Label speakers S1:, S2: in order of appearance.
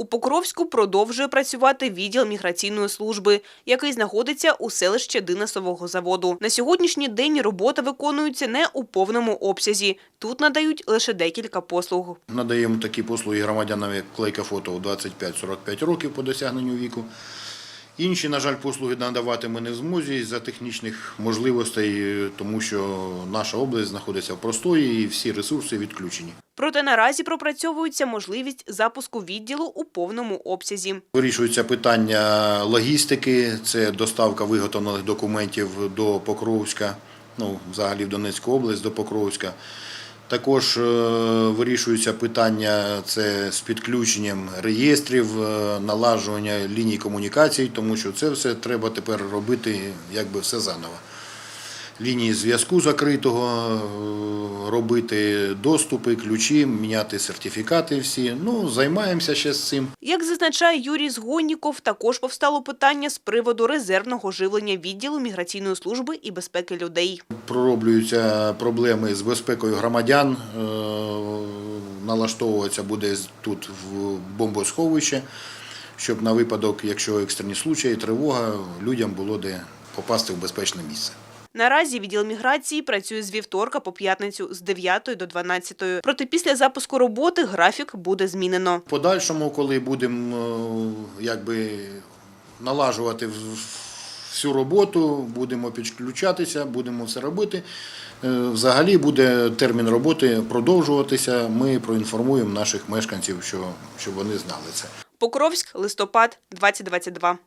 S1: У Покровську продовжує працювати відділ міграційної служби, який знаходиться у селищі Динасового заводу. На сьогоднішній день робота виконується не у повному обсязі. Тут надають лише декілька послуг.
S2: Надаємо такі послуги громадянам, як клейка фото у 25-45 років по досягненню віку. Інші, на жаль, послуги надавати ми не в змозі за технічних можливостей, тому що наша область знаходиться в простої і всі ресурси відключені.
S1: Проте наразі пропрацьовується можливість запуску відділу у повному обсязі.
S2: Вирішується питання логістики, це доставка виготовлених документів до Покровська, ну, взагалі в Донецьку область до Покровська. Також вирішуються питання це з підключенням реєстрів, налажування ліній комунікацій, тому що це все треба тепер робити якби все заново. Лінії зв'язку закритого, е, робити доступи, ключі, міняти сертифікати всі. Ну, займаємося ще з цим.
S1: Як зазначає Юрій Згонніков, також повстало питання з приводу резервного живлення відділу міграційної служби і безпеки людей.
S2: пророблюються проблеми з безпекою громадян. е, Налаштовуватися буде тут в бомбосховище, щоб на випадок, якщо екстрені случаї, тривога, людям було де попасти в безпечне місце.
S1: Наразі відділ міграції працює з вівторка по п'ятницю з 9 до 12. Проте після запуску роботи графік буде змінено.
S2: В подальшому, коли будемо е, якби налажувати всю роботу, будемо підключатися, будемо все робити. е, Взагалі буде термін роботи продовжуватися. Ми проінформуємо наших мешканців, що, щоб вони знали це.
S1: Покровськ, листопад, 2022.